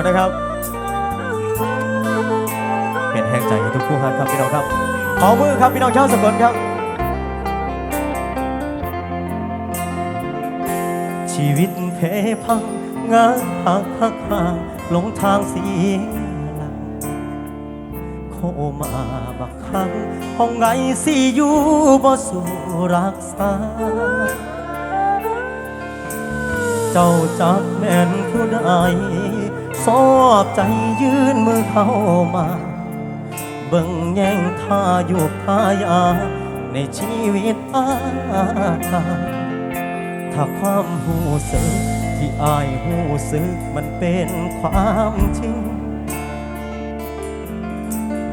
คุณนะครับเป็นแห่งใจให้ทุกคู่ฮักครับพี่น้องครับขอมือครับพี่น้องชาวสกลครับ ชีวิตเพพังงานหักหักห่างหลงทางเสียหลักโคมาบักคังห้องไงสิอยู่บ่สู่รักษาเจ้าจักแม่นผู้ใด สอบใจยื่นมือเข้ามาเบิ่งแย่งท่าอยู่พายา ในชีวิตอายถ้าความหูสึกที่อายหูสึกมันเป็นความจริง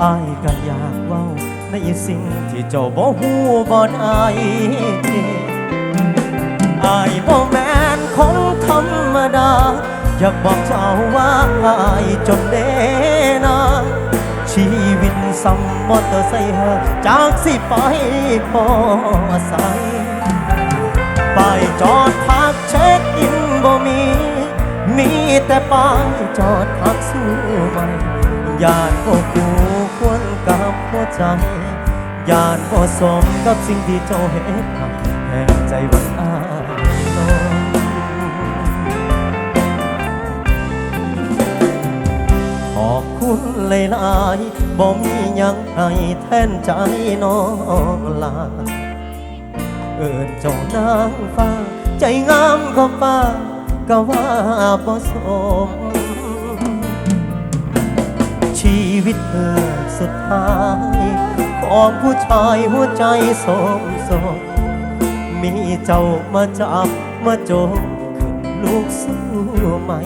อายก็อยากเว้าในสิ่งที่เจ้าบ่หูบ่ได้อายบ่แม่นคนธรรมดา อยากบอกเจ้าว่าอายจนเดนาชีวิตสัมมอเตอร์ไซค์จากสิไปพอใสไปจอดพักเช็คอินบ่มี มีแต่ป้ายจอดพักสู้ใหม่ยานบ่กูควรกับหัวใจยานบ่สมกับสิ่งที่เจ้าเฮ็ดให้แห่งใจวันอา หลายๆบ่มียังให้แทนใจน้องลา เอินเจ้านางฟ้า ใจงามก็ฟ้า ก็ว่าบ่สม ชีวิตเธอสุดท้ายของผู้ชายหัวใจสมสมมีเจ้ามาจับมาจมขึ้นลูกสู้ใหม่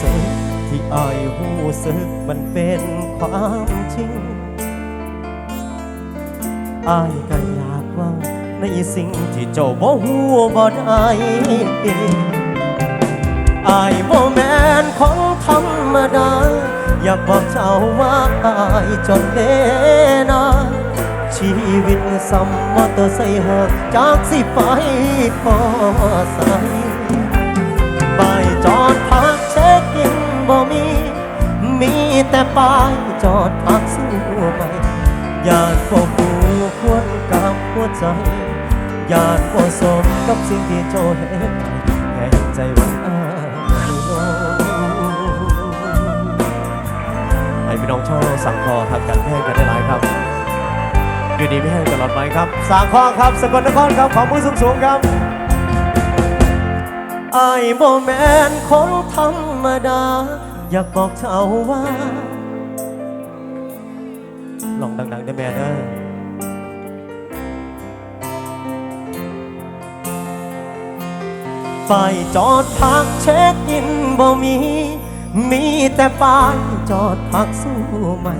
สึกที่อายหูสึกมันเป็นความจริงอายก็อยากว่าในสิ่งที่เจ้าบ่หูบ่ได้อายบ่แมนของธรรมดา อยากบอกเจ้าว่าอายจนเดนาชีวิตสัมมอเตอร์ไซค์จากสิไปขอใส่ แต่ป้ายจอดพักสู้ใหม่อยากบอกกูควรกับหัวใจ อยากบ่สมกับสิ่งที่เจ้าเห็นแห่งใจวันอายน้องให้พี่น้องชาวสั่งคอทักกันแพงกันได้หลายครับอยู่ดีไม่แห้งตลอดไปครับสั่งคอครับสกลนครครับขอมือสูงๆครับไอายบ่แมนคนธรรมดา อยากบอกเจ้าว่า ลองดังๆได้แม่เด้อป้ายจอดพักเช็คอินบ่มี มีแต่ป้ายจอดพักสู้ใหม่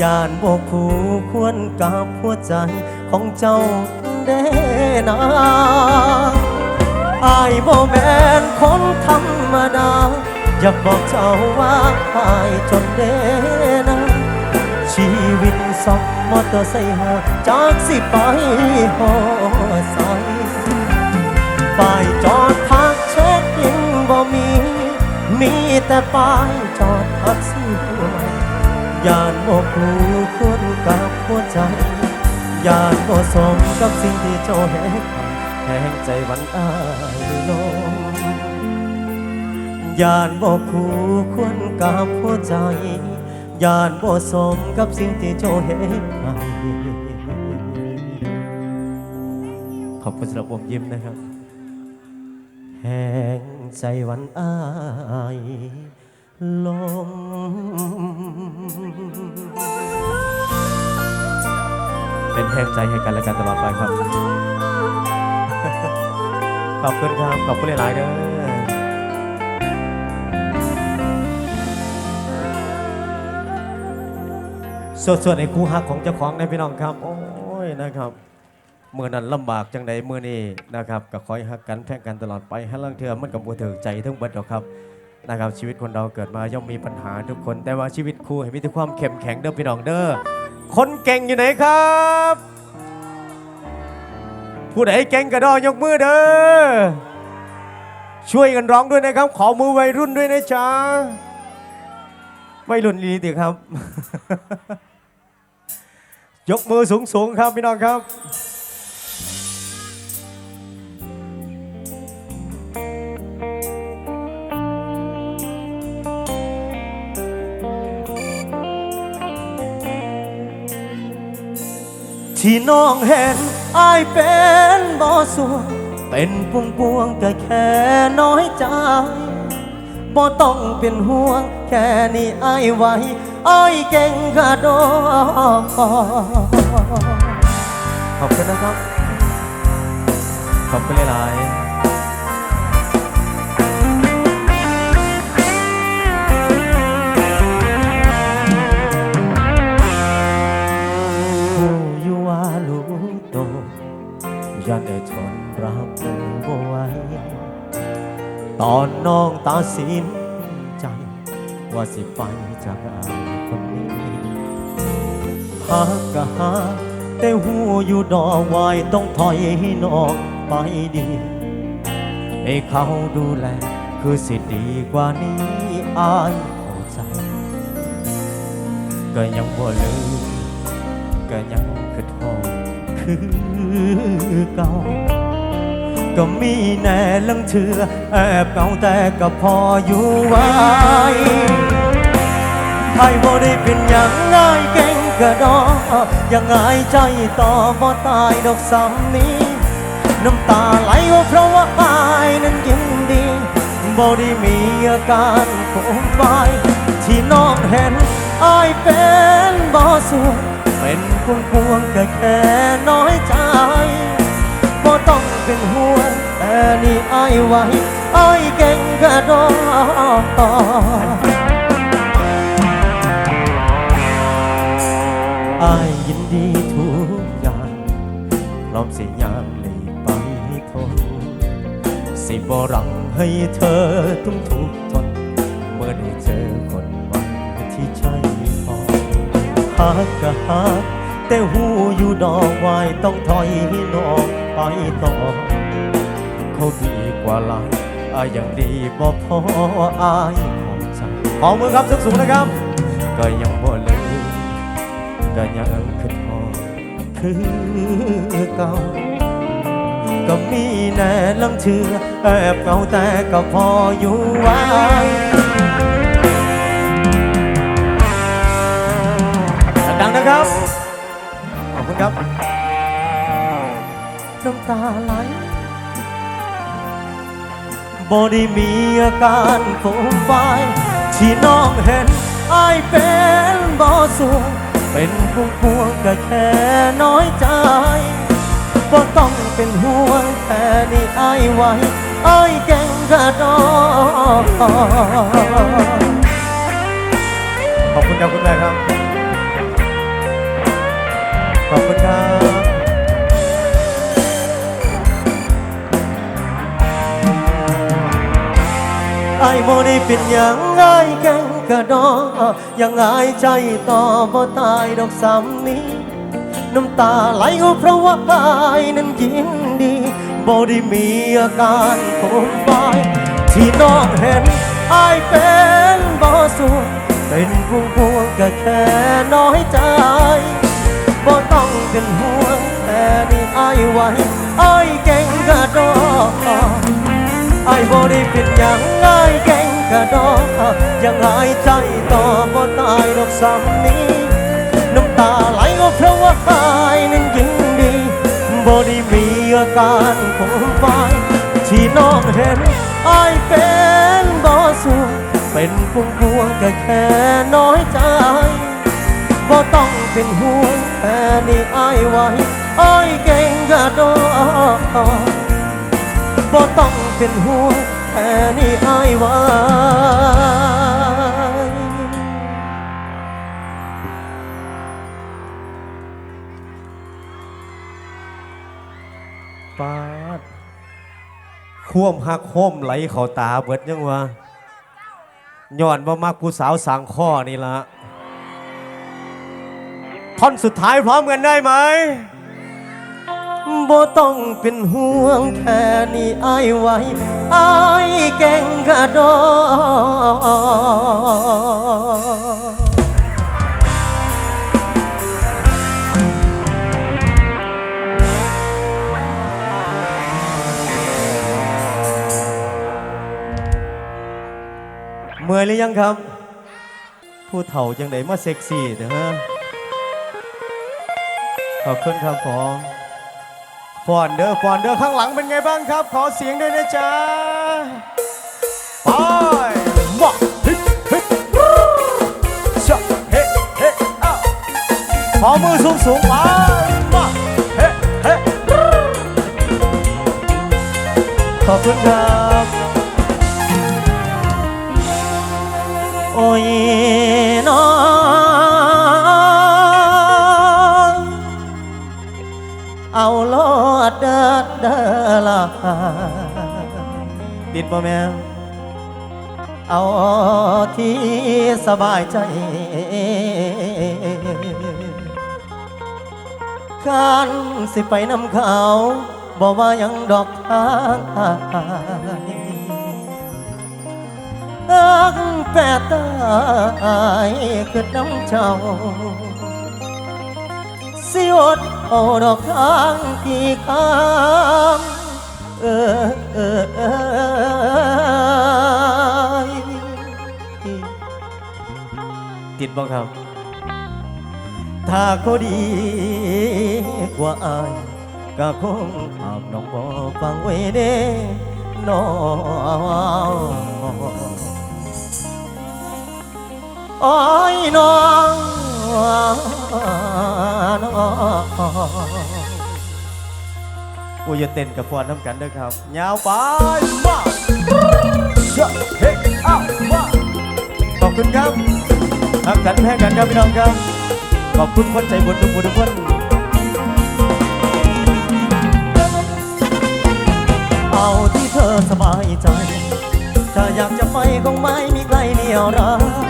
ยานบ่คู่ควรกับหัวใจของเจ้าเด้นาอายบ่แม่นคนธรรมดา อยากบอกเจ้าว่าอายจนเด้นาชีวิตสองมอเตอร์ไซค์เฮอจากสิไปหอใสป้ายจอดพักเช็คอินบ่มี มีแต่ป้ายจอดพักสู้ยานบ่คูควรกับหัวใจยานบ่สมกับสิ่งที่เจ้าเห็นแห่งใจวันอายลง ยานบ่คูควรกับหัวใจยานบ่สมกับสิ่งที่เจ้าเห็นขอบคุณสำหรับผมยิ้มนะครับ แห่งใจวันอายลมเป็นแห่งใจให้กันและกันตลอดไปครับ ขอบคุณครับ ขอบคุณหลายๆเด้อ สวดสวดไอ้คู่ฮักของเจ้าของในพี่น้องครับ โอ้ยนะครับเมื่อนั้นลำบากจังใดเมื่อนี้นะครับก็คอยหักกันแพ่งกันตลอดไปให้ลังเทือมันกับบัวถือใจทั้งเบิดหรอกครับนะครับชีวิตคนเราเกิดมาย่อมมีปัญหาทุกคน แต่ว่าชีวิตคู่ให้มีแต่ความเข้มแข็งเด้อพี่น้องเด้อคนเก่งอยู่ไหนครับ ผู้ใดเก่งกระดอยกมือเด้อช่วยกันร้องด้วยนะครับ ขอมือวัยรุ่นด้วยนะจ๊ะวัยรุ่นดีดีครับ ยกมือสูงสูงๆครับพี่น้องครับ ที่น้องเห็นอายเป็นบ่อสวง เป็นพวงพวงๆก็แค่น้อยใจ บ่ต้องเป็นห่วง แค่นี้อายไหวอายเก่งกระโดดขอบคุณนะครับ ขอบคุณหลายๆผู้อยู่ว่าลูกโตยันได้ทนรับบ่ไหว ตอนน้องตาสินใจ ว่าสิไปจากอายคนนี้หากกะหาแต่หูอยู่ดอกไว้ต้องถอยให้นองไปดีให้เขาดูแล คือสิดีกว่านี้อายเข้าใจ ก็ยังบ่ลืมก็ยังคือทองคือเก่า ก็มีแน่ลังเถือแอบเก่าแต่ก็พออยู่ไว้ไอ้บ่ได้เป็นอย่างง่ายเก่งกระดอยังง่ายใจต่อบ่ตายดอกซ้ำนี้ น้ำตาไหลก็เพราะว่าอายนั้นยินดีบ่ได้มีอาการโผล่ไปที่น้องเห็นอายเป็นบ่สวยเป็นพวงพวงๆก็แค่น้อยใจ เป็นห่วงแต่นี่อายไหวอายเก่งกระโดดอายยินดีทุกอย่างพร้อมสิยางหลีกไปทนสิบ่รังให้เธอต้องทุกข์ทน เมื่อได้เจอคนใหม่ที่ใช่พอหากก็หากแต่หูอยู่ดอกไว้ต้องถอยน้อง ไปต่อเขาดีกว่าหลายอายยังดีบ่พออายของใจขอมือครับสูงนะครับ ก็ยังบ่ลืมก็ยังคือทอคือเก่าก็มีแน่ลังเชื่อแอบเก่าแต่ก็พออยู่ไว้ดังนะครับ ขอบคุณครับ น้ำตาไหลบ่ได้มีอาการโฟมไฟที่น้องเห็นอายเป็นบ่สวงเป็นพวงพวงก็แค่น้อยใจบ่ต้องเป็นห่วงแค่นี้อายไอายเก่งกระดดขอบคุณครับคุณแม่ครับ ขอบคุณครับ ไอ้โมได้เป็นอย่างไงแกงกระดอยังไงใจต่อบ่ตายดอกซ้ำนี้น้ำตาไหลก็เพราะว่าอายนั้นยินดีบ่ได้มีอาการโผล่ไปที่น้องเห็นอายเป็นบ่สวยเป็นพวงพวงก็แค่น้อยใจบ่ต้องเป็นห่วงแต่นี่อายไหวอายเก่งกระโดดอายบ่ได้เป็นอย่างง่ายเก่งกระโดดยังหายใจต่อบ่ตายดอกซ้ำนี้ น้ำตาไหลก็เพราะว่าอายนั้นยินดีบ่ได้มีอาการของไฟที่น้องเห็นอายเป็นบ่สวยเป็นพวงพวงก็แค่น้อยใจบ่ต้องเป็นห่วงแต่นี่อายไหวอายเก่งกระโดดบ่ต้อง เป็นห่วงแต่นี่อายไหวปาดควมหักโคมไหลเข้าตาเบิดยังวะย้อนบ่มักผู้สาวสังข้อนี่ละท่อนสุดท้ายพร้อมกันได้ไหม บ่ต้องเป็นห่วงแค่นี้อายไว้อายเก่งกระโดดเมื่อยหรือยังครับ ผู้เฒ่าจังไดมาเซ็กซี่เด้อฮะขอบคุณครับผม ฟอนเดอร์ฟอนเดอร์ข้างหลังเป็นไงบ้างครับ ขอเสียงด้วยนะจ๊ะไปมาฮ้ยเฮ้ยชะเฮ้เฮ้อ้าวขอมือสูงสูงไปมาเฮ้เฮ้ขอบคุณครับ โอ้ยน้องเอาโล ดเดิดเดอละติดบ่แม่เอาที่สบายใจการสิไปนำเขาบอกว่ายังดอกทางตั้งแปดตายคือน้ำเจ้า สิอดเอาดอกทางกี่คำเออเออเออติดบ้างครับ ถ้าก็ดีกว่าอายก็คงอาบน้องบอฟังไว้เด้น้องอ้อยน้อง น้องโอ้ยเต้นกับฟอนน้ำกันด้อครับ ยาวไปมาเชอะเฮ้อ้าวมาขอบคุณครับรักกันแพ้กันครับพี่น้องครับ ขอบคุณคนใจบุญทุกคนทุกคนเอาที่เธอสบายใจ ถ้าอยากจะไปคงไม่มีใครเหนี่ยวรัก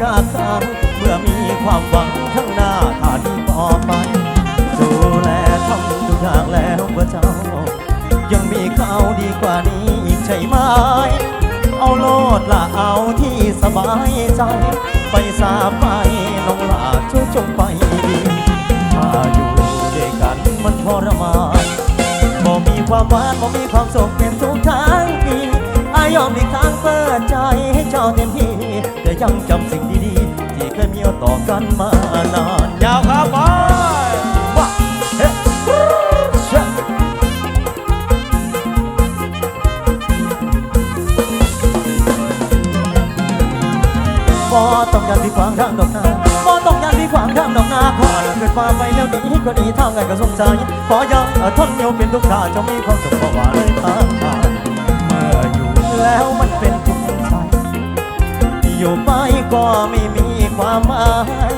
จะคิดกาทางเมื่อมีความหวังข้างหน้าทาดีต่อไปดูแลทำทุกอย่างแล้วเพื่อเจ้า ยังมีเขาดีกว่านี้อีกใช่ไหม เอาโลดละเอาที่สบายใจ ไปสาไปน้องลาช่วยจงไปดีถ้าอยู่ด้วยกันมันทรมานบ่มีความหวานบ่มีความสุขเป็นทุกทางปีอายอมหลีกทางเปิดใจให้เจ้าเต็มที่แต่ยังจำสิ่ง กันมานานยาวครับไปมาเฮ้เชะบ่ต้องยันที่ขวางทางดอกนาบ่ต้องยันที่ขวางทางดอกนาขอเกิดมาไปแล้วหนี้ก็หนีทางไงก็สงสารขอย่าทนเดียวเป็นทุกข์ทาจะมีความสุขเพราะว่าเลยทางผ่าเมื่ออยู่แล้วมันเป็นทุกข์ใจอยู่ไปก็ไม่มี ความหมาย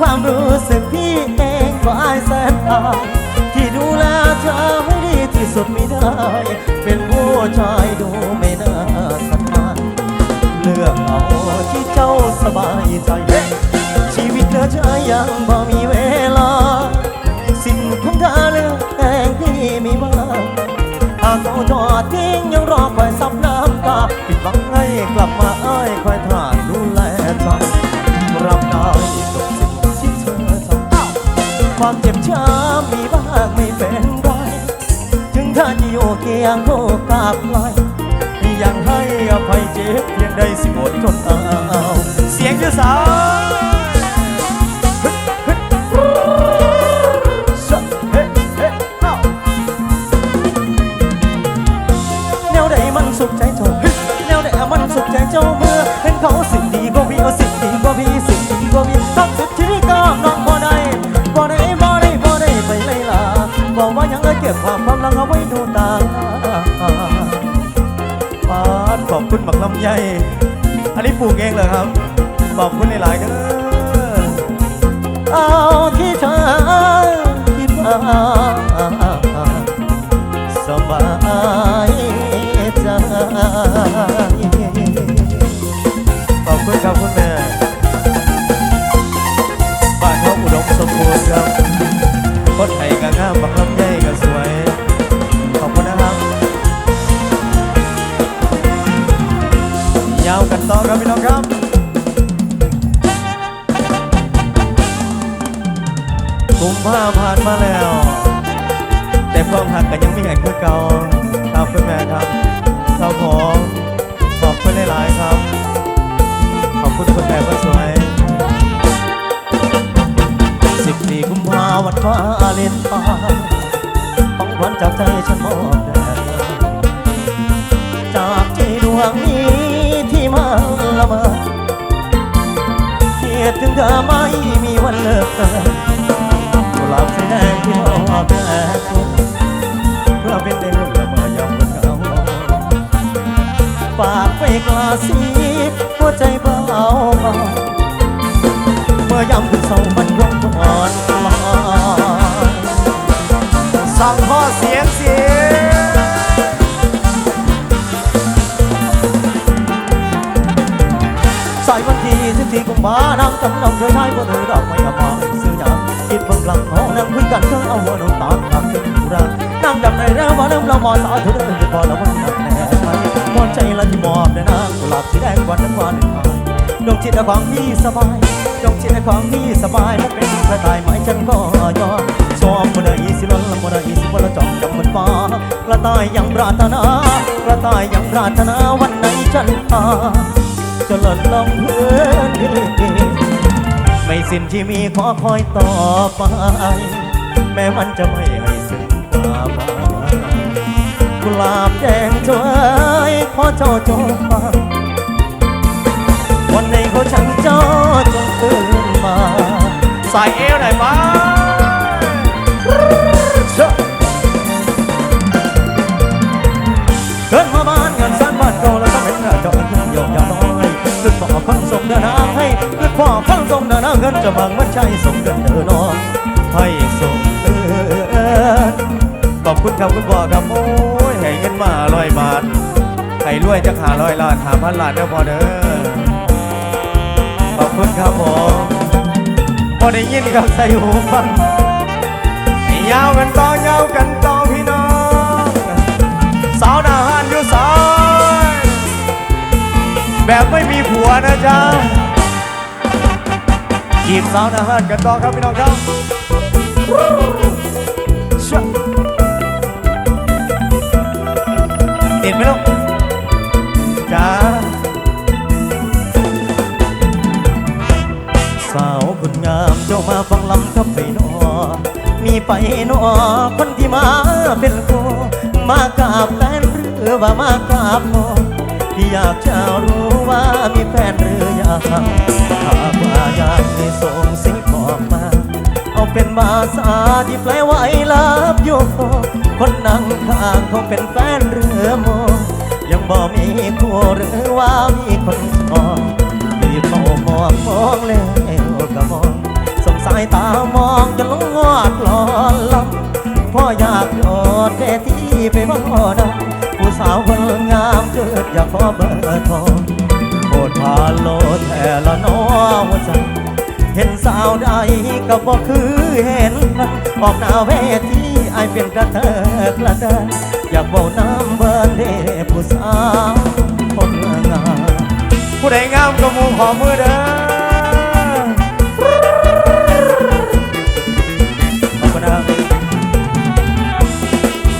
ความรู้สึกพี่เองก็อายแสนอายที่ดูแลเธอให้ดีที่สุดไม่ได้ เป็นผู้ชายดูไม่น่าสมานเลือกเอาที่เจ้าสบายใจ ชีวิตเธอเธอยังบ่มีเว ยู่เคียงคู่กับใครยังให้อภัยเจ็บเพียงใดสิอดทนเอา เสียงคือสาวเฮ้เฮ้เอ้าวสุขใจเจ้าแนวใดมันสุขใจเจ้าเมื่อเห็นเขาสิ่งดีก็มีเอาสิ่งดีก็มีสิ่งดีก็มีทักสุดที่ก็น้องบ่ได้บ่ได้บ่ได้บ่ได้ไปเลยล่ะบอกว่ายังเลยเก็บความ อบคุณบักลำไยอันนี้ปลูกเองเหรอครับ ขอบคุณหลายๆเด้อเอาที่เธอคิดมาสบายใจขอบคุณครับคุณแม่บ้านเขาอุดมสมบูรณ์ครับคนไทยกันนะบ้าน ครับพี่น้องครับกุมภาผ่านมาแล้ว แต่ความหักก็ยังไม่แห้งเพื่อเก่าครับเพื่อนแม่ครับขาวของขอบคุณหลายๆครับ ขอบคุณคนแม่คนสวยสิบสี่กุมภาวันฟ้าเลนฟ้าของขวันจากใจฉันมอบ ถึงเธอไม่มีวันเลิกเธอกุหลาบสีแดงที่มอบแด่เพื่อเป็นเดือนละเมอยามวันเก่าปากไปกลาสีหัวใจเบาเบาเมื่อยามคืนเศร้ามัน สิบสี่กุมานั่งกำลังเธอชายก็เธอดอกไม้อาบมาซื้อหยังคิดเบิ่งหลังห้องนั่งคุยกันเธอเอาหัวน้ำตาทำเป็นธุระนั่งจำในแล้วว่าเริ่มเรามอสาวเธอเดินไปพอแล้ววันนั้นแน่ไหมมอนใจละที่มอบในนางกุหลาบสีแดงวันนั้นวันหนึ่งดวงจิตของพี่สบายดวงจิตของพี่สบายและเป็นกระต่ายไหมฉันก็ยอมชอบมันได้สิล้นละมันได้สิวันละจอมจังมันฟ้ากระต่ายยังปรารถนากระต่ายยังปรารถนาวันไหนฉันพา จะหล่นลงพื้นไม่สิ้นที่มีขอคอยต่อไป แม้มันจะไม่ให้สิ้นตาบากุหลาบแดงช่วยขอเจ้าจงฟังวันในเขาฉันเจ้าจงตื่นมาใส่เอวหน่อยมาเกินมาบ้านเงินสานบ้านเก่าแล้วต้องเป็นเงินเจ้าเงินยอมยาน้อย เกิดพ่อคนส่งเดินทางให้เกิดพ่อคนส่งเดินทางเงินจะบังมันใช่ส่งเดินเดินนอนให้ส่งเดินขอบคุณครับคุณพ่อครับโอ้ยให้เงินมาร้อยบาทให้รวยจะหาร้อยล้านหาพันล้านเด้อพ่อเด้อขอบคุณครับผมพอได้ยินกับใส่หูฟังให้ยาวกันต่อยาวกันต่อ แบบไม่มีผัวนะจ๊ะจีบสาวนาหานกันต่อครับพี่น้องครับชะติดไหมลูกจ้าสาวคุณงามเจ้ามาฟังลำกับไปนอมีไปนอคนที่มาเป็นโคมากราบแฟนหรือว่ามากราบพ่อ ที่อยากจะรู้ว่ามีแฟนหรือยังหากว่าอยากให้ส่งสิ่งบอกมา เอาเป็นภาษาที่แปลว่าไอ้ลับโยกคนนั่งข้างเขาเป็นแฟนเรือโมยังบ่มีคู่หรือว่ามีคนมองรีเข้ามองมองแล้วก็มองสงสายตามองจนลงงอดหลอนลำพ่ออยากโดดเวทีไปบ่ดำผู้ สาวคนงามเกิดอยากขอเบอร์โทรโปรดพาโลดแท่ละน้อหัวใจเห็นสาวใดก็บ่คือเห็นมันออกหน้าเวทีไอเป็นกระเทกกระเดนอยากบอกน้ำเบิร์นเดผู้สาวคนงามผู้ใดงามก็มูขอมือเด้อขอบคุณนะ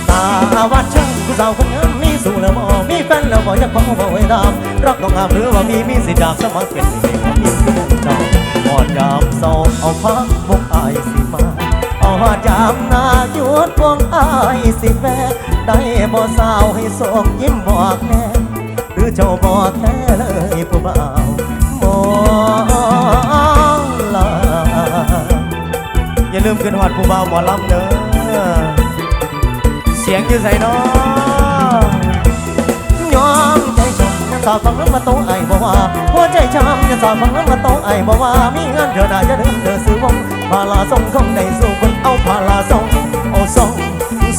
ตาวัดช่างผู้สาวคนงาม ฟนแล้วบ่อยากขอบ่ไว้ดามรักต้องงามหรือว่ามีมีสิทธิ์จาสมัครเป็นสิว่ามีคือเจ้าหอดยามเศร้าเอาพักวงอายสิมาเอาหอดยามนาหยุดวงอายสิแม่ได้บ่สาวให้ส่งยิ้มบอกแน่หรือเจ้าบอกแค่เลยผู้บ่าวมองลาอย่าลืมขึ้นหอดผู้บ่าวหมอลำเด้อเสียงอยู่ใส่น้อย สาวฟังแล้วมาโตไอ้บ่ว่าหัวใจช้ำยังสาวฟังแล้วมาโตไอ้บ่ว่ามีเงินเดือนได้จะเดินเดือซื้อวงพาลาส่งคงได้สู่คนเอาพาลาส่งโอ้ส่ง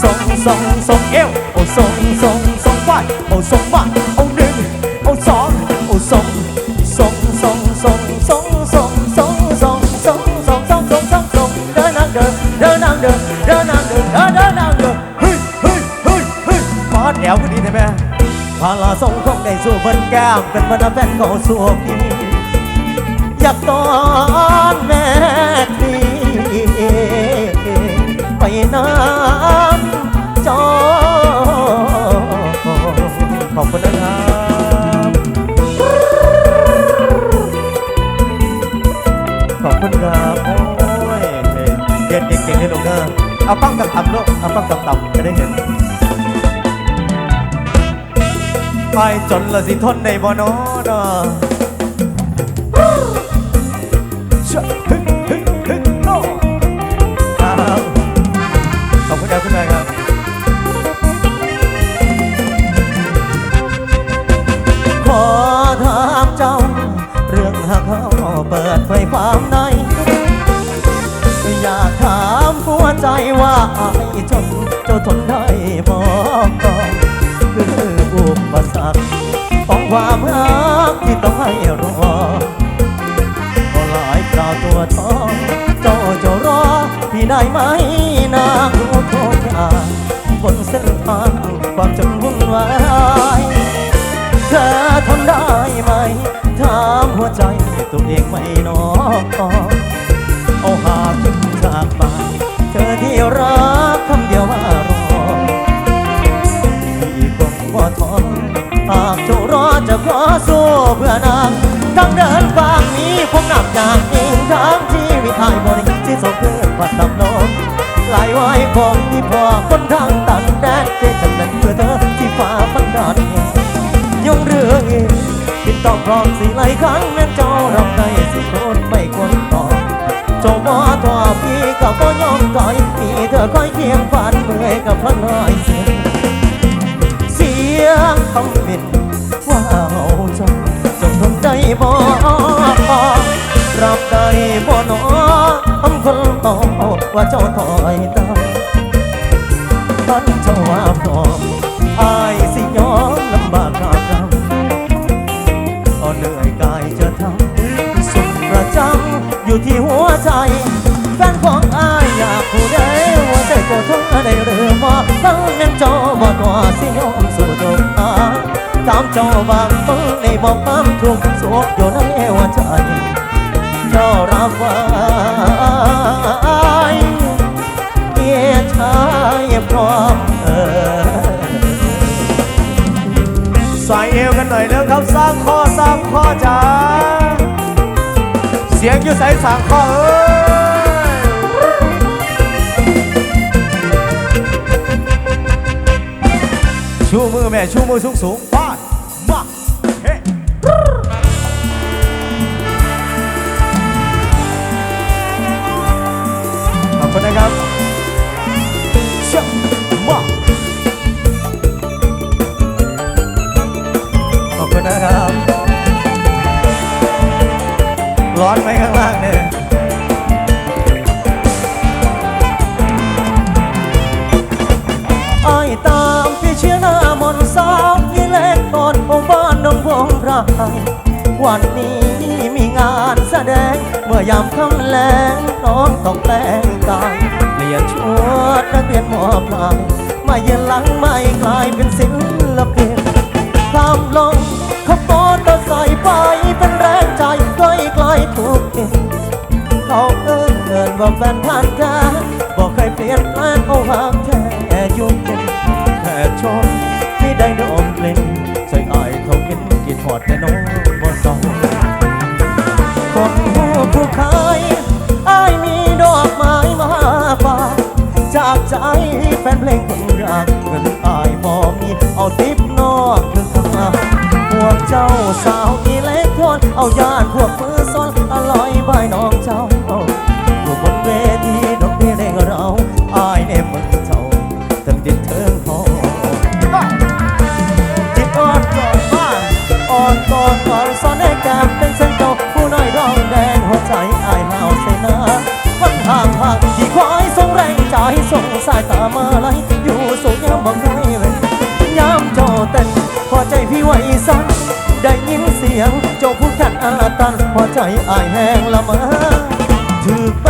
ส่งส่งส่งเอวโอ้ส่งส่งส่งไปโอ้ส่งมาโอ้หนึ่งโอ้สองโอ้ส่งส่งส่งส่งส่งส่งส่งส่งส่งส่งส่งส่งส่งส่งเดินนางเดินเดินนางเดินเดินนางเดินเดินนางเดินเฮ้ยเฮ้ยเฮ้ยเฮ้ยฟาดแอวขึ้นดีใช่ไหม พาลาส่งคงได้สู่เวนแก้มเป็นบรรดาแฟนเขาสวมอยากตอนแม่นี้ไปน้ำจอขอบคุณนะครับขอบคุณครับโอ้ยเด็กเด็กเด็กเลยลูกเด้อเอาปั้งต่ำๆลูกเอาปั้งต่ำๆจะได้เห็น ไปจนละสิทนในบ่นอนาะเชื่อฮึ่งฮึ่งฮึ่งโน่ครับขอบคุณครับคุณแม่ครับขอถามเจ้า เรื่องหากเขาเปิดไฟความในอยากถามหัวใจว่าไอ้จนเจ้าทนได้บอกก่อนคือ ความรักที่ต้องให้รอก็หลายคราวตัวท้องเจ้าจะรอพี่ได้ไหมนางรู้โทษอย่างบนเส้นทางความจนวุ่นวายเธอทนได้ไหมถามหัวใจตัวเองไม่นอก สู้เพื่อนางทั้งเดินฟางนี้คงหนักอย่างยิ่งทั้งชีวิตอายบริที่สมเพื่อนปัดตับนมหลายไว้คงที่พอคนทางตันแดนเจจำนั้นเพื่อเธอที่ฟ้าฟันดานยงเรื่องเองติดต่อพร้อมสิไหลครั้งนั้นเจ้ารับได้สิคนไม่ควรต่อเจ้าบ่ทอพี่ก็บ่ยอมต่อยมีเธอคอยเคียงฝันเมื่อยกับพระน้อยเสียงเสียงคำบิน ได้บ่รับได้บ่หนอคำคนบอกว่าเจ้าถอยต ตามเจ้าบางฟังในบอกความทุกข์สุขอยู่ในหัวใจเจ้ารับไว้เกียชายพร้อมเออใส่เอวกันหน่อยเร็วครับสร้างข้อสร้างข้อจ้าเสียงอยู่ใส่สางข้อเอ้ชูมือแม่ชูมือสูงสูง นะครับเชื่อมาขอบคุณนะครับ ร้อนไหมข้างล่างเนี่ยไอ้ายตามพี่เชื่อหน้ามนต์สาวที่เล็กตอนองบ้านน้องพงพระไทยวันนี้มี งานแสดง เมื่อยามค่ำแลงน้องต้องแปลงกายเปลี่ยนชุดนักเรียนหมอปลายมาเยืนหลังไม่กลายเป็นศิลปินข้ามลงขับมอเตอร์ไซค์ไปเป็นแรงใจใกล้ใกล้ทุกทีเขาเอิ้นเอิ้นว่าแฟนผ่านกันบอกเคยเปลี่ยนแปลงเอาหางแค่ยุ่งเป็นแค่ชมที่ได้ดมกลิ่นใส่อายเขากินกี่ทอดแต่น้องบ่สอง นหูผู้ขายอายมีดอกไม้มาฝากจากใจแฟนเพลงคนรักเงินอายพอมีเอาติบนอกคือข้าพวกเจ้าสาวอีเล็กทนเอายานพวกมือซ้อนอร่อยบายน้องเจ้า อใจอายแห้งละมาถือ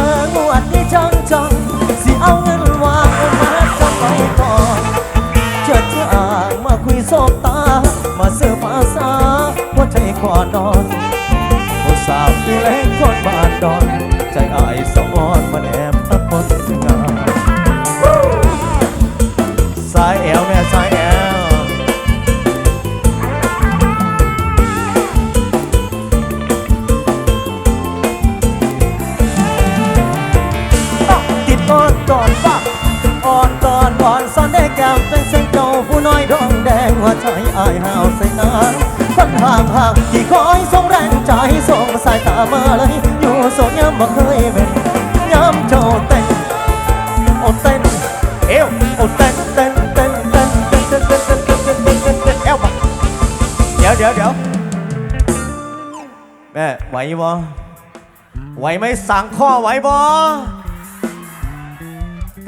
อายหาวใส่น้ำคนห่างห่างที่คอยส่งแรงใจส่งสายตามาเลย อยู่โซนย้ำบ่เคยเป็นย้ำโจเต้นโอเต้นเอวโอเต้นเต้นเต้นเต้นเต้นเต้นเต้นเต้นเต้นเต้นเต้นเต้นเต้นเอวมาเดี๋ยวเดี๋ยวเดี๋ยวแม่ไหวบ่ไหวไหมสั่งข้อไหวบ่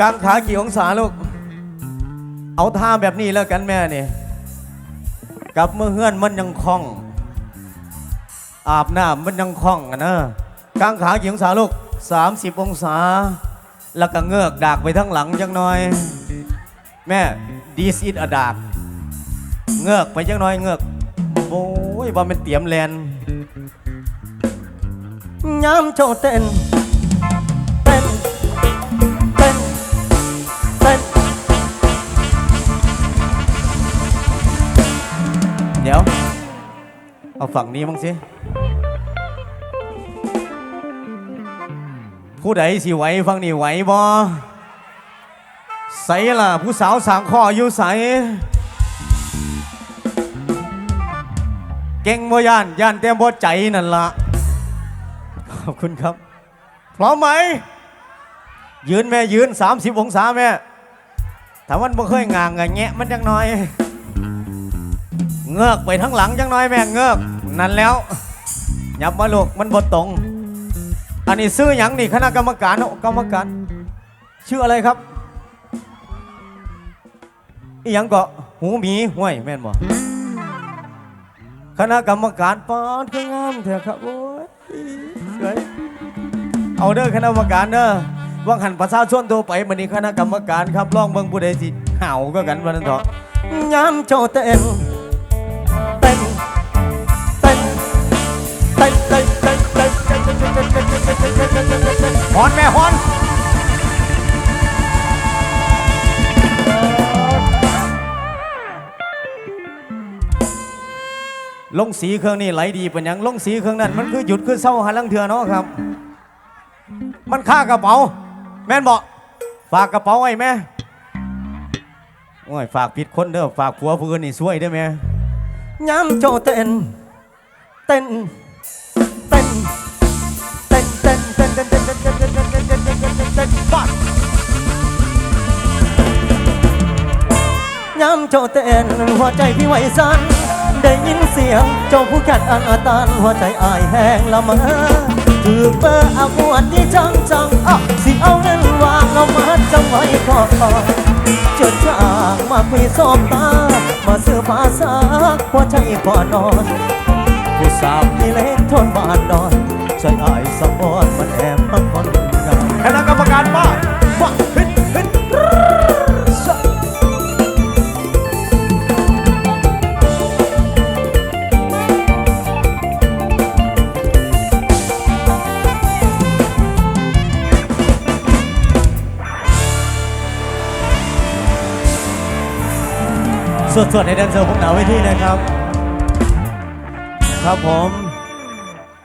กางขากี่องศาลูก เอาท่าแบบนี้แล้วกันแม่เนี่ย กลับเมื่อเฮือนมันยังคล่อง อาบน้ำมันยังคล่องอะนะกางขากี่องศาลูก 30 องศา แล้วก็เงือกดากไปทั้งหลังจังหน่อย แม่ this is a ดากเงือกไปจังหน่อยเงือกโอ้ยว่ามันเตียมแลนย้ำโจเต้น เอาฝั่งนี้มั้งสิ ผู้ใดสิไหวฟังนี่ไหวบ่ใสล่ะ ผู้สาวสางข้ออยู่ใส เก่งบ่ย่านย่านเต็มบ่ใจนั่นละขอบคุณครับ พร้อมไหม ยืนแม่ยืน 30 องศาแม่ถ้ามันบ่เคยงางอะแงะมันจังหน่อย เงือกไปทั้งหลังจังน้อยแม่เงือกนั่นแล้วยับมาลูกมันบดตรง อันนี้ซื้อหยังนี่คณะกรรมการเอากรรมการชื่ออะไรครับอีหยังก็หูหมีห้วยแม่นบ่คณะกรรมการปอนคืองามเถอะครับโอ้ยสวยเอาเด้อคณะกรรมการเด้อว่างหันประชาชนตัวไปมันนี้คณะกรรมการครับลองเบิ่งผู้ใดสิเห่าก็กันวันนั้นเถอะย้ำโจเต้นเต้ นเต้นเต้นเต้นเต้นเต้นเต้นเต้นเต้นเต้นเต้นเต้นเต้นเต้นฮอนแม่ฮอนลงสีเครื่องนี่ไหลดีเป็นยังลงสีเครื่องนั้นมันคือหยุดคือเศร้าหันลังเถื่อเนาะครับ มันค่ากระเป๋า แม่นบอกฝากกระเป๋าไว้แม่โอ้ยฝากผิดคนเด้อฝากผัวผู้อื่นนี่ช่วยได้ไหม ย้ำโจเต้นเต้นเต้นเต้นเต้นเต้นเต้นเต้นเต้นเต้นเต้นเต้นเต้นเต้นเต้นเต้นเต้นเต้นปัดย้ำโจเต้นหัวใจพี่ไหวสั่นได้ยินเสียงเจ้าผู้กัดอันอาตานหัวใจอายแห้งละเมอถือเบอร์อาบวดที่จังจังอะสิเอาเงิน เอามาจำไว้ขอขอเจิดจางมาคุยสอบตา มาเสื้อภาษาหัวใจพอนอน ผู้สาวที่เล็กทนบานนอนใจอายสมบอนมันแอบมาคนงานคณะกรรมการบ้าน สดๆในแดนเซอร์ผมหนาวไว้ที่นะครับ ครับผม